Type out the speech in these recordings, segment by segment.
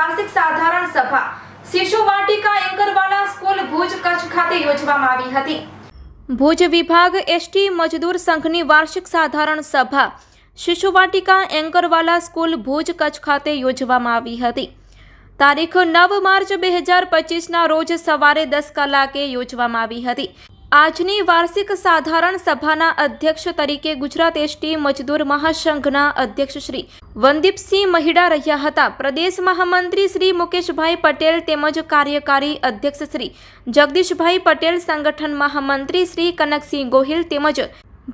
વાર્ષિક સાધારણ સભા. શિશુ વાટિકા એન્કરવાલા સ્કૂલ ભુજ કચ્છ ખાતે યોજવામાં આવી હતી. ભુજ વિભાગ એસટી મજદૂર સંઘની વાર્ષિક સાધારણ સભા. શિશુ વાટિકા એન્કરવાલા સ્કૂલ ભુજ કચ્છ ખાતે યોજવામાં આવી હતી. તારીખ નવ માર્ચ બે હજાર પચીસના રોજ સવારે દસ કલાકે યોજવામાં આવી હતી. આજની વાર્ષિક સાધારણ સભાના અધ્યક્ષ તરીકે ગુજરાત એસટી મજદૂર મહાસંઘના અધ્યક્ષ શ્રી વનદીપસિંહ મહિડા રહ્યા હતા. પ્રદેશ મહામંત્રી શ્રી મુકેશભાઈ પટેલ તેમજ કાર્યકારી અધ્યક્ષ શ્રી જગદીશભાઈ પટેલ, સંગઠન મહામંત્રી શ્રી કનકસિંહ ગોહિલ તેમજ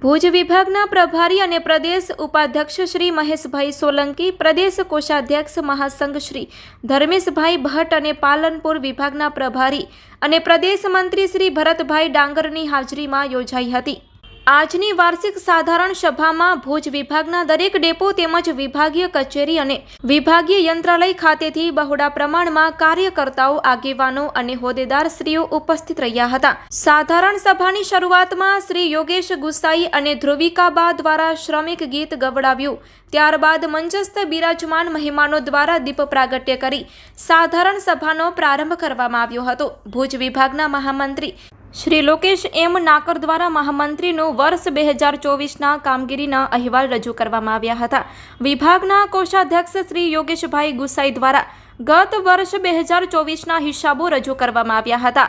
ભુજ વિભાગના પ્રભારી અને પ્રદેશ ઉપાધ્યક્ષ શ્રી મહેશભાઈ સોલંકી, પ્રદેશ કોષાધ્યક્ષ મહાસંઘ શ્રી ધર્મેશભાઈ ભટ્ટ અને પાલનપુર વિભાગના પ્રભારી અને પ્રદેશ મંત્રી શ્રી ભરતભાઈ ડાંગરની હાજરીમાં યોજાઈ હતી. આજની વાર્ષિક સાધારણ સભામાં ભુજ વિભાગના દરેક ડેપો તેમજ વિભાગીય કચેરી અને વિભાગીય યંત્રાલય ખાતેથી બહોળા પ્રમાણમાં કાર્યકર્તાઓ, આગેવાનો અને હોદ્દેદારશ્રીઓ ઉપસ્થિત રહ્યા હતા. સાધારણ સભાની શરૂઆતમાં શ્રી યોગેશ ગુસાઈ અને ધ્રુવિકાબા દ્વારા શ્રમિક ગીત ગવડાવ્યું. ત્યારબાદ મંચસ્થ બિરાજમાન મહેમાનો દ્વારા દીપ પ્રાગટ્ય કરી સાધારણ સભાનો પ્રારંભ કરવામાં આવ્યો હતો. ભુજ વિભાગના મહામંત્રી શ્રી લોકેશ એમ નાકર દ્વારા મહામંત્રીનું વર્ષ બે હજાર ચોવીસના કામગીરીના અહેવાલ રજૂ કરવામાં આવ્યા હતા. વિભાગના કોષાધ્યક્ષ શ્રી યોગેશભાઈ ગુસાઈ દ્વારા ગત વર્ષ બે હજાર ચોવીસના હિસાબો રજૂ કરવામાં આવ્યા હતા.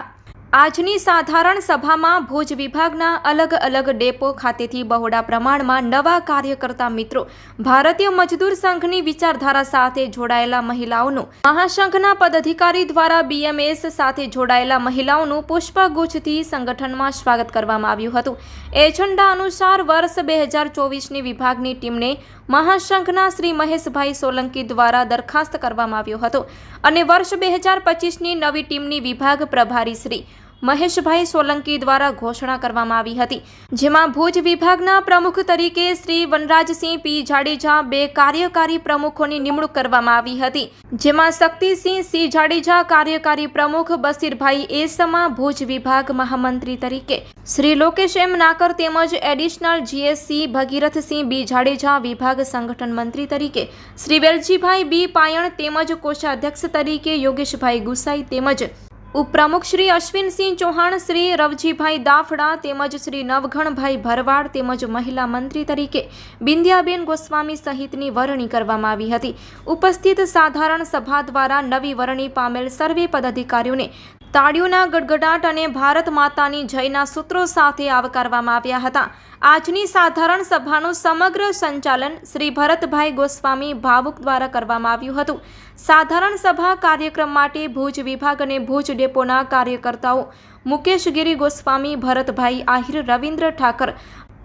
આજની સાધારણ સભામાં ભુજ વિભાગના અલગ અલગ ડેપો ખાતેથી બહોળા પ્રમાણમાં નવા કાર્યકર્તા મિત્રો ભારતીય મજદૂર સંઘની વિચારધારા સાથે જોડાયેલા મહિલાઓનું મહાસંઘના પદાધિકારી દ્વારા બીએમએસ સાથે જોડાયેલા મહિલાઓનું પુષ્પગુચ્છથી સંગઠનમાં સ્વાગત કરવામાં આવ્યું હતું. એજન્ડા અનુસાર વર્ષ બે હજાર ચોવીસની વિભાગની ટીમને મહાસંઘના શ્રી મહેશભાઈ સોલંકી દ્વારા દરખાસ્ત કરવામાં આવ્યો હતો અને વર્ષ બે હજાર પચીસની નવી ટીમની વિભાગ પ્રભારી શ્રી મહેશભાઈ સોલંકી દ્વારા ઘોષણા કરવામાં આવી હતી, જેમાં ભુજ વિભાગના પ્રમુખ તરીકે શ્રી વનરાજસિંહ પી જાડેજા બે કાર્યકારી પ્રમુખોની નિમણૂક કરવામાં આવી હતી, જેમાં શક્તિસિંહ સી જાડેજા કાર્યકારી પ્રમુખ, બસીરભાઈ એસમા ભુજ વિભાગ મહામંત્રી તરીકે, શ્રી લોકેશ એમ નાકર તેમજ additional GSC Bhagirathsinh B Jadeja વિભાગ સંગઠન મંત્રી તરીકે, શ્રી વેલજીભાઈ બી પાયણ તેમજ કોષાધ્યક્ષ તરીકે યોગેશભાઈ ગુસાઈ તેમજ ઉપપ્રમુખ શ્રી અશ્વિનસિંહ ચૌહાણ, શ્રી રવજીભાઈ દાફડા તેમજ શ્રી નવઘણભાઈ ભરવાડ તેમજ મહિલા મંત્રી તરીકે બિંદિયાબેન ગોસ્વામી સહિતની વરણી કરવામાં આવી હતી. ઉપસ્થિત સાધારણ સભા દ્વારા નવી વરણી પામેલ સર્વે પદાધિકારીઓને તાળીઓના ગડગડાટ અને ભારત માતાની જયના સૂત્રો સાથે આવકારવામાં આવ્યા હતા. આજની સાધારણ સભાનું સમગ્ર સંચાલન શ્રી ભરતભાઈ ગોસ્વામી ભાવુક દ્વારા કરવામાં આવ્યું હતું. સાધારણ સભા કાર્યક્રમ માટે ભુજ વિભાગ અને ભુજ ડેપોના કાર્યકર્તાઓ મુકેશ ગિરી ગોસ્વામી, ભરતભાઈ આહિર, રવિન્દ્ર ઠાકર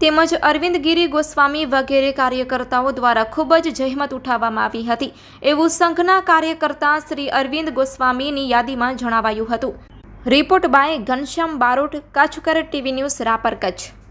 તેમજ અરવિંદ ગિરી ગોસ્વામી વગેરે કાર્યકર્તાઓ દ્વારા ખૂબ જ જહેમત ઉઠાવવામાં આવી હતી. એવું સંઘના કાર્યકર્તા શ્રી અરવિંદ ગોસ્વામીની યાદીમાં જણાવાયું હતું. Report by Ghanshyam Barot Kutchkar TV news, Rapar Kutch.